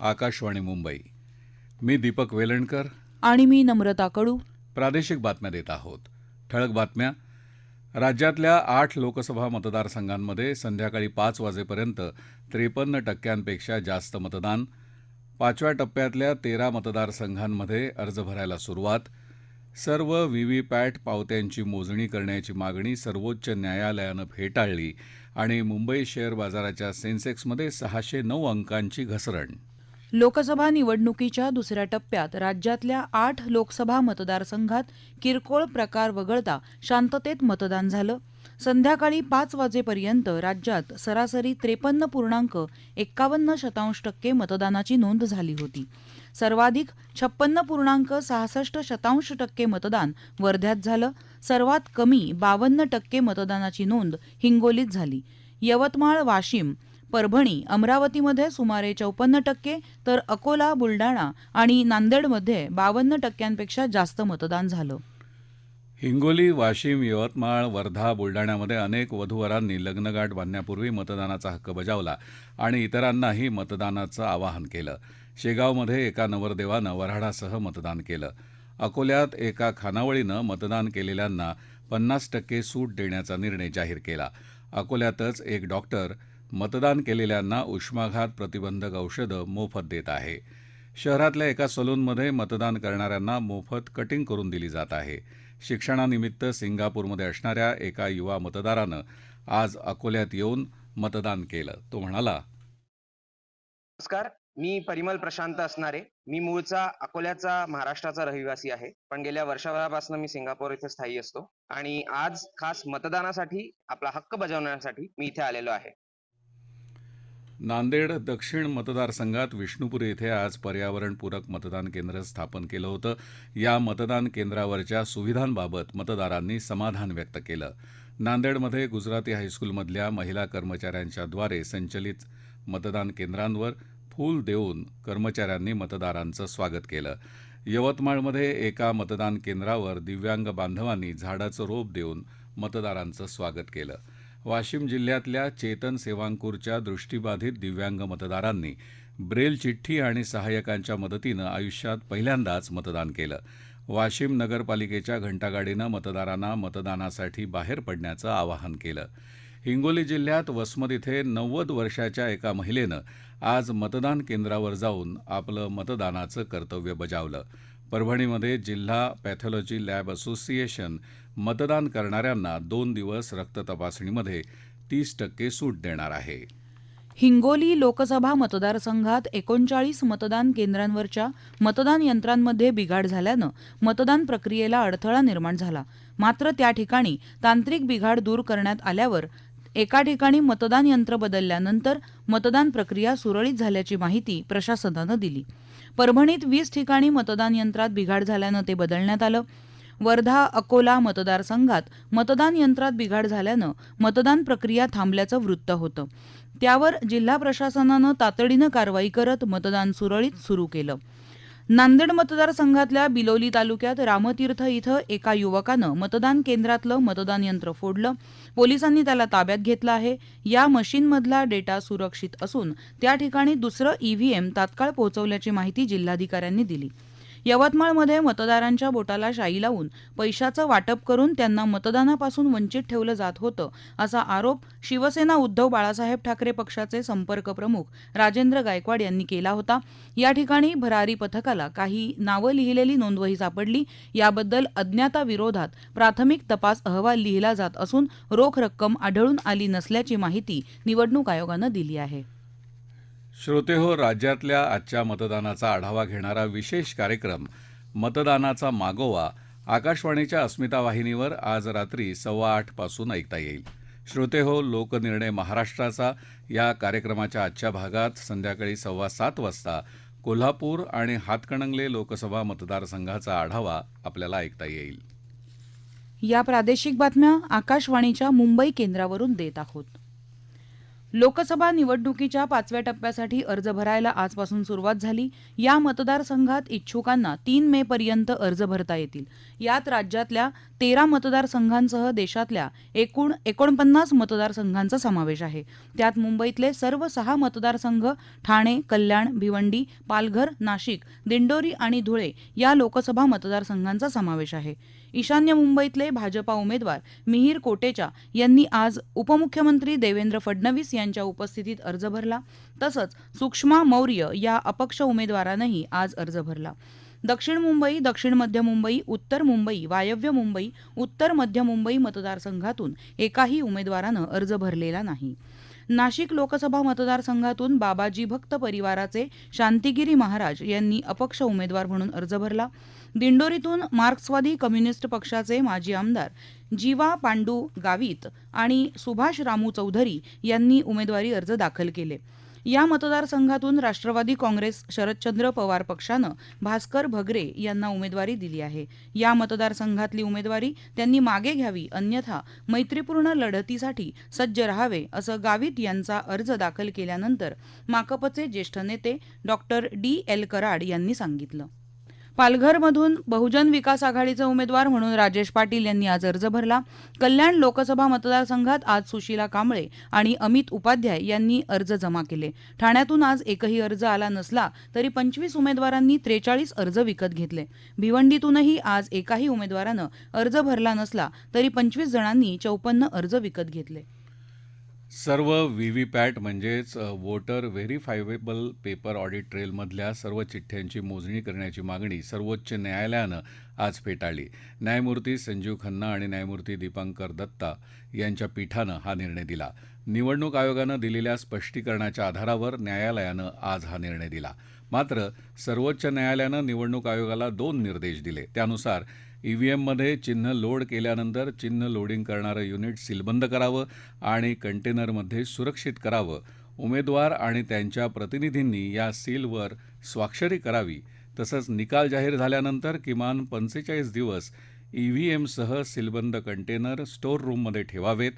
आकाशवाणी मुंबई. मी दीपक वेलणकर. आणि मी नम्रता कडू. प्रादेशिक बातम्या देत आहोत. ठळक बातम्या. राज्यातल्या आठ लोकसभा मतदारसंघांमध्ये संध्याकाळी पाच वाजेपर्यंत त्रेपन्न टक्क्यांपेक्षा जास्त मतदान पाचव्या टप्प्यातल्या तेरा मतदारसंघांमध्ये अर्ज भरायला सुरुवात सर्व व्हीव्हीपॅट पावत्यांची मोजणी करण्याची मागणी सर्वोच्च न्यायालयानं फेटाळली आणि मुंबई शेअर बाजाराच्या सेन्सेक्समध्ये सहाशे नऊ अंकांची घसरण. लोकसभा निवडणुकीच्या दुसऱ्या टप्प्यात राज्यातल्या आठ लोकसभा मतदारसंघात किरकोळ प्रकार वगळता शांततेत मतदान झालं. संध्याकाळी पाच वाजेपर्यंत राज्यात सरासरी त्रेपन्न पूर्णांक एक्कावन्न शतांश टक्के मतदानाची नोंद झाली होती. सर्वाधिक छप्पन्न पूर्णांक सहासष्ट शतांश टक्के मतदान वर्ध्यात झालं. सर्वात कमी बावन्न टक्के मतदानाची नोंद हिंगोलीत झाली. यवतमाळ वाशिम परभणी अमरावतीमध्ये सुमारे चौपन्न टक्के तर अकोला बुलडाणा आणि नांदेडमध्ये बावन्न टक्क्यांपेक्षा जास्त मतदान झालं. हिंगोली वाशिम यवतमाळ वर्धा बुलढाण्यामध्ये अनेक वधूवरांनी लग्नगाठ बांधण्यापूर्वी मतदानाचा हक्क बजावला आणि इतरांनाही मतदानाचं आवाहन केलं. शेगावमध्ये एका नवरदेवानं वऱ्हाडासह मतदान केलं. अकोल्यात एका खानावळीनं मतदान केलेल्यांना पन्नास टक्के सूट देण्याचा निर्णय जाहीर केला. अकोल्यातच एक डॉक्टर मतदान केलेल्यांना उष्माघात प्रतिबंधक औषधं मोफत देत आहे. शहरातल्या एका सलूनमध्ये मतदान करणाऱ्यांना मोफत कटिंग करून दिली जात आहे. शिक्षणानिमित्त सिंगापूरमध्ये असणाऱ्या एका युवा मतदारानं आज अकोल्यात येऊन मतदान केलं. तो म्हणाला नमस्कार मी परिमल प्रशांत असणारे. मी मूळचा अकोल्याचा महाराष्ट्राचा रहिवासी आहे. पण गेल्या वर्षभरापासून मी सिंगापूर इथे स्थायी असतो आणि आज खास मतदानासाठी आपला हक्क बजावण्यासाठी मी इथे आलेलो आहे. नांदेड दक्षिण मतदारसंघात विष्णुपूर येथे आज पर्यावरणपूरक मतदान केंद्र स्थापन केलं होतं. या मतदान केंद्रावरच्या सुविधांबाबत मतदारांनी समाधान व्यक्त केलं. नांदेडमध्ये गुजराती हायस्कूलमधल्या महिला कर्मचाऱ्यांच्याद्वारे संचलित मतदान केंद्रांवर फूल देऊन कर्मचाऱ्यांनी मतदारांचं स्वागत केलं. यवतमाळमध्ये एका मतदान केंद्रावर दिव्यांग बांधवांनी झाडाचं रोप देऊन मतदारांचं स्वागत केलं. वाशिम जिल्ह्यातल्या चेतन सेवांकूरच्या दृष्टीबाधित दिव्यांग मतदारांनी ब्रेल चिठ्ठी आणि सहाय्यकांच्या मदतीनं आयुष्यात पहिल्यांदाच मतदान केलं. वाशिम नगरपालिकेच्या घंटागाडीनं मतदारांना मतदानासाठी बाहेर पडण्याचं आवाहन केलं. हिंगोली जिल्ह्यात वसमत इथे नव्वद वर्षाच्या एका महिलेनं आज मतदान केंद्रावर जाऊन आपलं मतदानाचं कर्तव्य बजावलं. परभणीमध्ये जिल्हा पॅथॉलॉजी लॅब असोसिएशन मतदान करणाऱ्यांना दोन दिवस रक्त तपासणीमध्ये तीस टक्के सूट देणार आहे. हिंगोली लोकसभा मतदारसंघात एकोणचाळीस मतदान केंद्रांवरच्या मतदान यंत्रांमध्ये बिघाड झाल्यानं मतदान प्रक्रियेला अडथळा निर्माण झाला. मात्र त्या ठिकाणी तांत्रिक बिघाड दूर करण्यात आल्यावर एका ठिकाणी मतदान यंत्र बदलल्यानंतर मतदान प्रक्रिया सुरळीत झाल्याची माहिती प्रशासनानं दिली. परभणीत वीस ठिकाणी मतदान यंत्रात बिघाड झाल्यानं ते बदलण्यात आलं. वर्धा अकोला मतदारसंघात मतदान यंत्रात बिघाड झाल्यानं मतदान प्रक्रिया थांबल्याचं वृत्त होतं. त्यावर जिल्हा प्रशासनानं तातडीनं कारवाई करत मतदान सुरळीत सुरू केलं. नांदेड मतदारसंघातल्या बिलोली तालुक्यात रामतीर्थ इथं एका युवकानं मतदान केंद्रातलं मतदान यंत्र फोडलं. पोलिसांनी त्याला ताब्यात घेतलं आहे. या मशीनमधला डेटा सुरक्षित असून त्या ठिकाणी दुसरं ईव्हीएम तात्काळ पोहोचवल्याची माहिती जिल्हाधिकाऱ्यांनी दिली. यवतमाळमध्ये मतदारांच्या बोटाला शाई लावून पैशाचं वाटप करून त्यांना मतदानापासून वंचित ठेवलं जात होतं असा आरोप शिवसेना उद्धव बाळासाहेब ठाकरे पक्षाचे संपर्क प्रमुख राजेंद्र गायकवाड यांनी केला होता. या ठिकाणी भरारी पथकाला काही नावं लिहिलेली नोंदवही सापडली. याबद्दल अज्ञाताविरोधात प्राथमिक तपास अहवाल लिहिला जात असून रोख रक्कम आढळून आली नसल्याची माहिती निवडणूक आयोगानं दिली आहे. श्रोते हो राज्यातल्या आजच्या मतदानाचा आढावा घेणारा विशेष कार्यक्रम मतदानाचा मागोवा आकाशवाणीच्या अस्मिता वाहिनीवर आज रात्री सव्वा आठपासून ऐकता येईल. श्रोते हो लोकनिर्णय महाराष्ट्राचा या कार्यक्रमाच्या आजच्या भागात संध्याकाळी सव्वा सात वाजता कोल्हापूर आणि हातकणंगले लोकसभा मतदारसंघाचा आढावा आपल्याला ऐकता येईल. या प्रादेशिक बातम्या आकाशवाणीच्या मुंबई केंद्रावरून देत आहोत. लोकसभा निवडणुकीच्या पाचव्या टप्प्यासाठी अर्ज भरायला आजपासून सुरुवात झाली. या मतदारसंघात इच्छुकांना तीन मे पर्यंत अर्ज भरता येतील. यात राज्यातल्या तेरा मतदारसंघांसह देशातल्या एकूण एकोणपन्नास मतदारसंघांचा समावेश आहे. त्यात मुंबईतले सर्व सहा मतदारसंघ ठाणे कल्याण भिवंडी पालघर नाशिक दिंडोरी आणि धुळे या लोकसभा मतदारसंघांचा समावेश आहे. ईशान्य मुंबईतले भाजपा उमेदवार मिहीर कोटेचा यांनी आज उपमुख्यमंत्री देवेंद्र फडणवीस यांच्या उपस्थितीत अर्ज भरला. तसंच सुषमा मौर्य या अपक्ष उमेदवारानंही आज अर्ज भरला. दक्षिण मुंबई दक्षिण मध्य मुंबई उत्तर मुंबई वायव्य मुंबई उत्तर मध्य मुंबई मतदारसंघातून एकाही उमेदवारानं अर्ज भरलेला नाही. नाशिक लोकसभा मतदारसंघातून बाबाजी भक्त परिवाराचे शांतिगिरी महाराज यांनी अपक्ष उमेदवार म्हणून अर्ज भरला. दिंडोरीतून मार्क्सवादी कम्युनिस्ट पक्षाचे माजी आमदार जीवा पांडू गावित आणि सुभाष रामू चौधरी यांनी उमेदवारी अर्ज दाखल केले. या मतदारसंघातून राष्ट्रवादी काँग्रेस शरदचंद्र पवार पक्षानं भास्कर भगरे यांना उमेदवारी दिली आहे. या मतदारसंघातली उमेदवारी त्यांनी मागे घ्यावी अन्यथा मैत्रीपूर्ण लढतीसाठी सज्ज राहावे असं गावित यांचा अर्ज दाखल केल्यानंतर माकपचे ज्येष्ठ नेते डॉक्टर डी एल कराड यांनी सांगितलं. पालघरमधून बहुजन विकास आघाडीचे उमेदवार म्हणून राजेश पाटील यांनी आज अर्ज भरला. कल्याण लोकसभा मतदारसंघात आज सुशीला कांबळे आणि अमित उपाध्याय यांनी अर्ज जमा केले. ठाण्यातून आज एकही अर्ज आला नसला तरी पंचवीस उमेदवारांनी त्रेचाळीस अर्ज विकत घेतले. भिवंडीतूनही आज एकाही उमेदवारानं अर्ज भरला नसला तरी पंचवीस जणांनी चौपन्न अर्ज विकत घेतले. सर्व व्ही व्ही पॅट म्हणजेच वोटर व्हेरीफायबल पेपर ऑडिट ट्रेलमधल्या सर्व चिठ्ठ्यांची मोजणी करण्याची मागणी सर्वोच्च न्यायालयानं आज फेटाळली. न्यायमूर्ती संजीव खन्ना आणि न्यायमूर्ती दीपांकर दत्ता यांच्या पीठानं हा निर्णय दिला. निवडणूक आयोगानं दिलेल्या स्पष्टीकरणाच्या आधारावर न्यायालयानं आज हा निर्णय दिला. मात्र सर्वोच्च न्यायालयानं निवडणूक आयोगाला दोन निर्देश दिले. त्यानुसार ईव्हीएममध्ये चिन्ह लोड केल्यानंतर चिन्ह लोडिंग करणारं युनिट सीलबंद करावं आणि कंटेनरमध्ये सुरक्षित करावं. उमेदवार आणि त्यांच्या प्रतिनिधींनी या सीलवर स्वाक्षरी करावी. तसंच निकाल जाहीर झाल्यानंतर किमान पंचेचाळीस दिवस ईव्हीएमसह सीलबंद कंटेनर स्टोअर रूममध्ये ठेवावेत.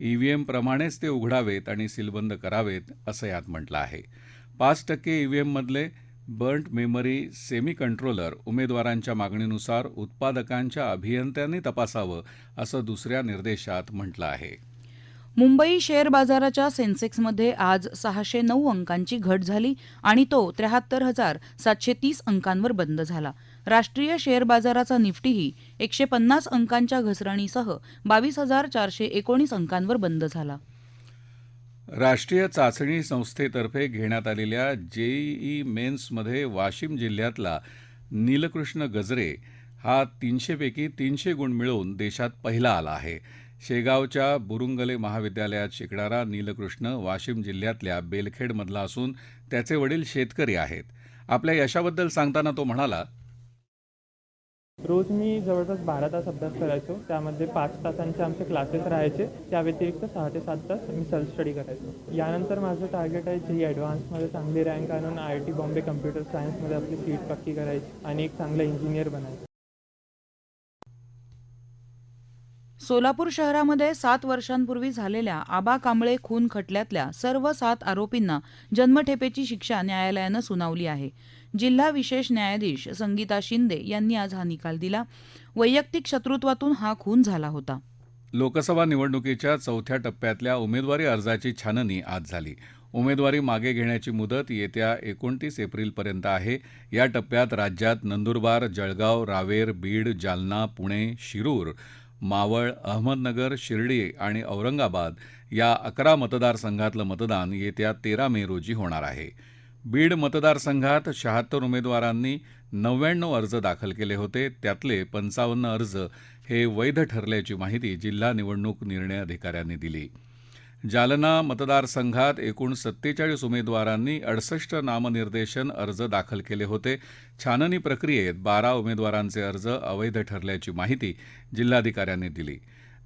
ईव्हीएमप्रमाणेच ते उघडावेत आणि सीलबंद करावेत असं यात म्हटलं आहे. पाच टक्के ईव्हीएममधले बर्न्ट मेमरी सेमी कंट्रोलर उमेदवारांच्या मागणीनुसार उत्पादकांच्या अभियंत्यांनी तपासावं असं दुसऱ्या निर्देशात म्हटलं आहे. मुंबई शेअर बाजाराच्या सेन्सेक्समध्ये आज सहाशे नऊ अंकांची घट झाली आणि तो त्र्याहत्तर हजार सातशे तीस अंकांवर बंद झाला. राष्ट्रीय शेअर बाजाराचा निफ्टीही एकशे पन्नास अंकांच्या घसरणीसह बावीस हजार चारशे एकोणीस अंकांवर बंद झाला. राष्ट्रीय चाचणी संस्थेतर्फे घेण्यात आलेल्या जेईई मेन्समध्ये वाशिम जिल्ह्यातला नीलकृष्ण गजरे हा तीनशेपैकी तीनशे गुण मिळवून देशात पहिला आला आहे. शेगावच्या बुरुंगले महाविद्यालयात शिकणारा नीलकृष्ण वाशिम जिल्ह्यातल्या बेलखेडमधला असून त्याचे वडील शेतकरी आहेत. आपल्या यशाबद्दल सांगताना तो म्हणाला रोज मी जवळपास बारा तास अभ्यास करायचो. त्यामध्ये पाच तासांचे आमचे क्लासेस राहायचे. त्या व्यतिरिक्त सहा ते सात तास मी सेल्फ स्टडी करायचो. यानंतर माझं टार्गेट आहे जी ॲडव्हान्समध्ये चांगली रँक आणून I I T Bombay computer सायन्समध्ये आपली सीट पक्की करायची आणि एक चांगला इंजिनियर बनायचं. सोलापूर शहरामध्ये सात वर्षांपूर्वी झालेल्या आबा कांबळे खून खटल्यातल्या सर्व सात आरोपींना जन्मठेपेची शिक्षा न्यायालयानं सुनावली आहे. जिल्हा विशेष न्यायाधीश संगीता शिंदे यांनी आज हा निकाल दिला. वैयक्तिक शत्रुत्वातून हा खून झाला होता. लोकसभा निवडणुकीच्या चौथ्या टप्प्यातल्या उमेदवारी अर्जाची छाननी आज झाली. उमेदवारी मागे घेण्याची मुदत येत्या एकोणतीस एप्रिलपर्यंत आहे. या टप्प्यात राज्यात नंदुरबार जळगाव रावेर बीड जालना पुणे शिरूर मावळ अहमदनगर शिर्डी आणि औरंगाबाद या अकरा मतदारसंघातलं मतदान येत्या तेरा मे रोजी होणार आहे. बीड मतदारसंघात शहात्तर उमेदवारांनी नव्याण्णव अर्ज दाखल केले होते. त्यातले पंचावन्न अर्ज हे वैध ठरल्याची माहिती जिल्हा निवडणूक निर्णय अधिकाऱ्यांनी दिली. जालना मतदारसंघात एकूण सत्तेचाळीस उमेदवारांनी अडसष्ट नामनिर्देशन अर्ज दाखल केले होते. छाननी प्रक्रियेत बारा उमेदवारांचे अर्ज अवैध ठरल्याची माहिती जिल्हाधिकाऱ्यांनी दिली.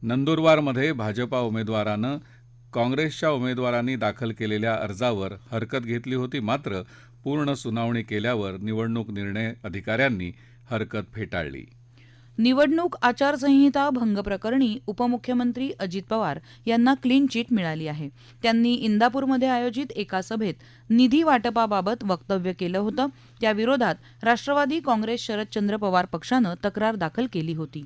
नंदुरबारमध्ये भाजपा उमेदवारानं काँग्रेसच्या उमेदवारांनी दाखल केलेल्या अर्जावर हरकत घेतली होती मात्र पूर्ण सुनावणी केल्यावर निवडणूक निर्णय अधिकाऱ्यांनी हरकत फेटाळली. निवडणूक आचारसंहिता भंग प्रकरणी उपमुख्यमंत्री अजित पवार यांना क्लीन चिट मिळाली आहे. त्यांनी इंदापूरमध्ये आयोजित एका सभेत निधी वाटपाबाबत वक्तव्य केलं होतं. त्याविरोधात राष्ट्रवादी काँग्रेस शरदचंद्र पवार पक्षानं तक्रार दाखल केली होती.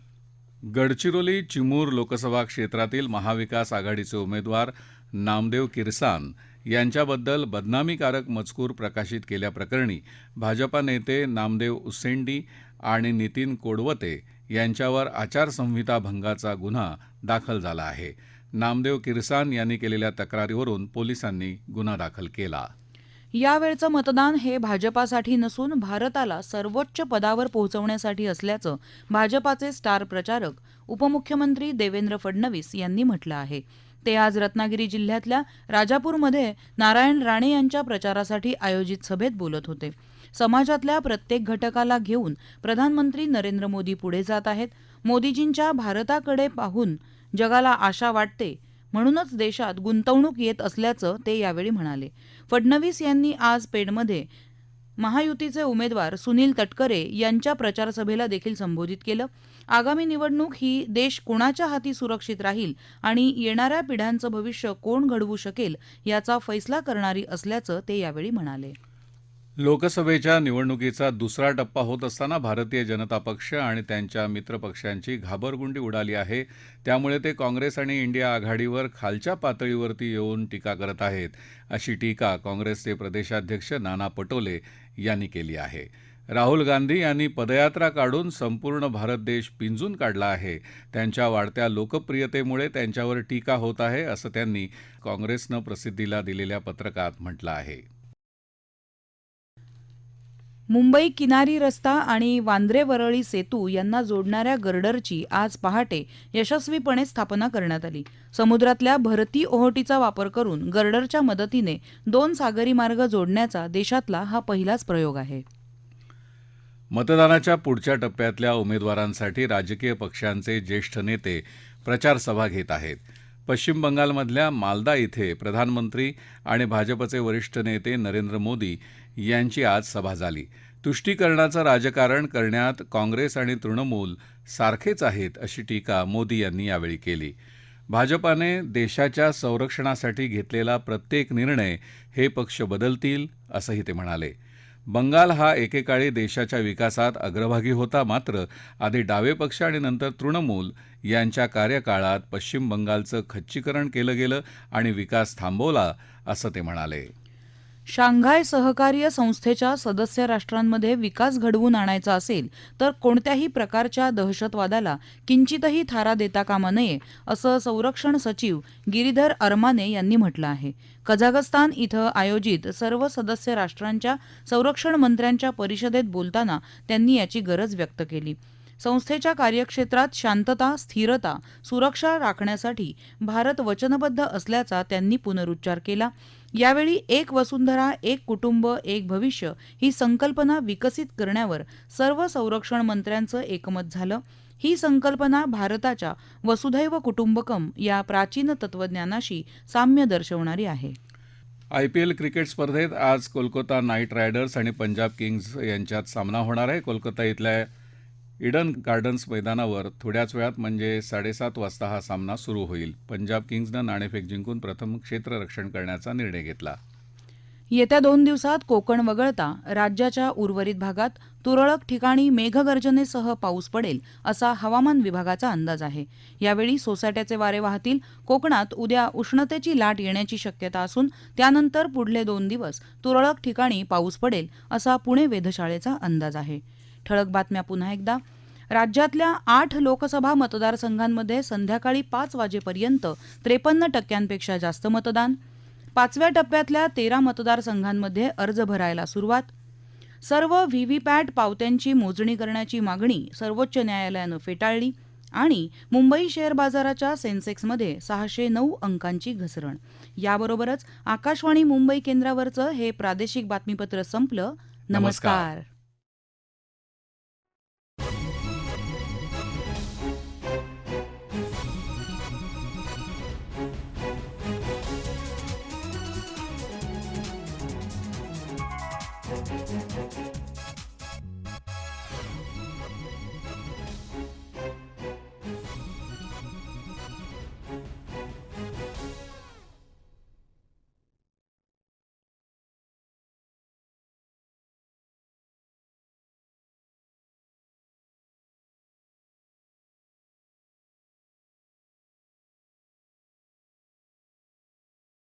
गडचिरोली चिमूर लोकसभा क्षेत्रातील महाविकास आघाडीचे उमेदवार नामदेव किरसान यांच्याबद्दल बदनामीकारक मजकूर प्रकाशित केल्याप्रकरणी भाजपा नेते नामदेव उसेंडी आणि नितीन कोडवते यांच्यावर आचारसंहिता भंगाचा गुन्हा दाखल झाला आहे. नामदेव किरसान यांनी केलेल्या तक्रारीवरून पोलिसांनी गुन्हा दाखल केला. यावेळचं मतदान हे भाजपासाठी नसून भारताला सर्वोच्च पदावर पोहोचवण्यासाठी असल्याचं भाजपाचे स्टार प्रचारक उपमुख्यमंत्री देवेंद्र फडणवीस यांनी म्हटलं आहे. ते आज रत्नागिरी जिल्ह्यातल्या राजापूरमध्ये नारायण राणे यांच्या प्रचारासाठी आयोजित सभेत बोलत होते. समाजातल्या प्रत्येक घटकाला घेऊन प्रधानमंत्री नरेंद्र मोदी पुढे जात आहेत. मोदीजींच्या भारताकडे पाहून जगाला आशा वाटते म्हणूनच देशात गुंतवणूक येत असल्याचं ते यावेळी म्हणाले. फडणवीस यांनी आज पेडमध्ये महायुतीचे उमेदवार सुनील तटकरे यांच्या प्रचारसभेला देखील संबोधित केलं. आगामी निवडणूक ही देश कोणाच्या हाती सुरक्षित राहील आणि येणाऱ्या पिढ्यांचं भविष्य कोण घडवू शकेल याचा फैसला करणारी असल्याचं ते यावेळी म्हणाले. लोकसभेच्या निवडणुकीचा दुसरा टप्पा होत असताना भारतीय जनता पक्ष आणि त्यांच्या मित्रपक्षांची घाबरगुंडी उडाली आहे. त्यामुळे ते काँग्रेस आणि इंडिया आघाडीवर खालच्या पातळीवरती येऊन टीका करत आहेत. अशी टीका काँग्रेसचे प्रदेशाध्यक्ष नाना पटोले यांनी केली आहे. राहुल गांधी यांनी पदयात्रा काढून संपूर्ण भारत देश पिंजून काढला आहे. त्यांच्या वाढत्या लोकप्रियतेमुळे त्यांच्यावर टीका होत आहे असं त्यांनी काँग्रेसनं प्रसिद्धीला दिलेल्या पत्रकात म्हटलं आहे. मुंबई किनारी रस्ता आणि वांद्रे वरळी सेतू यांना जोडणाऱ्या गर्डरची आज पहाटे यशस्वीपणे स्थापना करण्यात आली. समुद्रातल्या भरती ओहोटीचा वापर करून गर्डरच्या मदतीने दोन सागरी मार्ग जोडण्याचा देशातला हा पहिलाच प्रयोग आहे. मतदानाच्या पुढच्या टप्प्यातल्या उमेदवारांसाठी राजकीय पक्षांचे ज्येष्ठ नेते प्रचारसभा घेत आहेत. पश्चिम बंगालमधल्या मालदा इथे प्रधानमंत्री आणि भाजपचे वरिष्ठ नेते नरेंद्र मोदी यांची आज सभा झाली. तुष्टीकरणाचं राजकारण करण्यात काँग्रेस आणि तृणमूल सारखेच आहेत अशी टीका मोदी यांनी यावेळी केली. भाजपाने देशाच्या संरक्षणासाठी घेतलेला प्रत्येक निर्णय हे पक्ष बदलतील असंही ते म्हणाले. बंगाल हा एकेकाळी देशाच्या विकासात अग्रभागी होता मात्र आधी डावे पक्ष आणि नंतर तृणमूल यांच्या कार्यकाळात पश्चिम बंगालचं खच्चीकरण केलं गेलं आणि विकास थांबवला असं ते म्हणाले. शांघाय सहकार्य संस्थेच्या सदस्य राष्ट्रांमध्ये विकास घडवून आणायचा असेल तर कोणत्याही प्रकारच्या दहशतवादाला किंचितही थारा देता कामा नये असं संरक्षण सचिव गिरीधर अरमाने यांनी म्हटलं आहे. कझाकस्तान इथं आयोजित सर्व सदस्य राष्ट्रांच्या संरक्षण मंत्र्यांच्या परिषदेत बोलताना त्यांनी याची गरज व्यक्त केली. संस्थेच्या कार्यक्षेत्रात शांतता स्थिरता सुरक्षा राखण्यासाठी भारत वचनबद्ध असल्याचा त्यांनी पुनरुच्चार केला. यावेळी एक वसुंधरा एक कुटुंब एक भविष्य ही संकल्पना विकसित करण्यावर सर्व संरक्षण मंत्र्यांचं एकमत झालं. ही संकल्पना भारताच्या वसुधैव कुटुंबकम या प्राचीन तत्वज्ञानाशी साम्य दर्शवणारी आहे. आयपीएल क्रिकेट स्पर्धेत आज कोलकाता नाईट रायडर्स आणि पंजाब किंग्ज यांच्यात सामना होणार आहे. कोलकाता इथल्या इडन गार्डन्स मैदानावर थोड्याच वेळात म्हणजे साडेसात वाजता हा सामना सुरू होईल. पंजाब किंग्जनं नाणेफेक जिंकून प्रथम क्षेत्ररक्षण करण्याचा निर्णय घेतला. येत्या दोन दिवसात कोकण वगळता राज्याच्या उर्वरित भागात तुरळक ठिकाणी मेघगर्जनेसह पाऊस पडेल असा हवामान विभागाचा अंदाज आहे. यावेळी सोसाट्याचे वारे वाहतील. कोकणात उद्या उष्णतेची लाट येण्याची शक्यता असून त्यानंतर पुढले दोन दिवस तुरळक ठिकाणी पाऊस पडेल असा पुणे वेधशाळेचा अंदाज आहे. ठळक बातम्या पुन्हा एकदा. राज्यातल्या आठ लोकसभा मतदारसंघांमध्ये संध्याकाळी पाच वाजेपर्यंत त्रेपन्न टक्क्यांपेक्षा जास्त मतदान. पाचव्या टप्प्यातल्या तेरा मतदारसंघांमध्ये अर्ज भरायला सुरुवात. सर्व व्हीव्हीपॅट पावत्यांची मोजणी करण्याची मागणी सर्वोच्च न्यायालयानं फेटाळली आणि मुंबई शेअर बाजाराच्या सेन्सेक्समध्ये सहाशे नऊ अंकांची घसरण. याबरोबरच आकाशवाणी मुंबई केंद्रावरचं हे प्रादेशिक बातमीपत्र संपलं. नमस्कार. नमस्कार.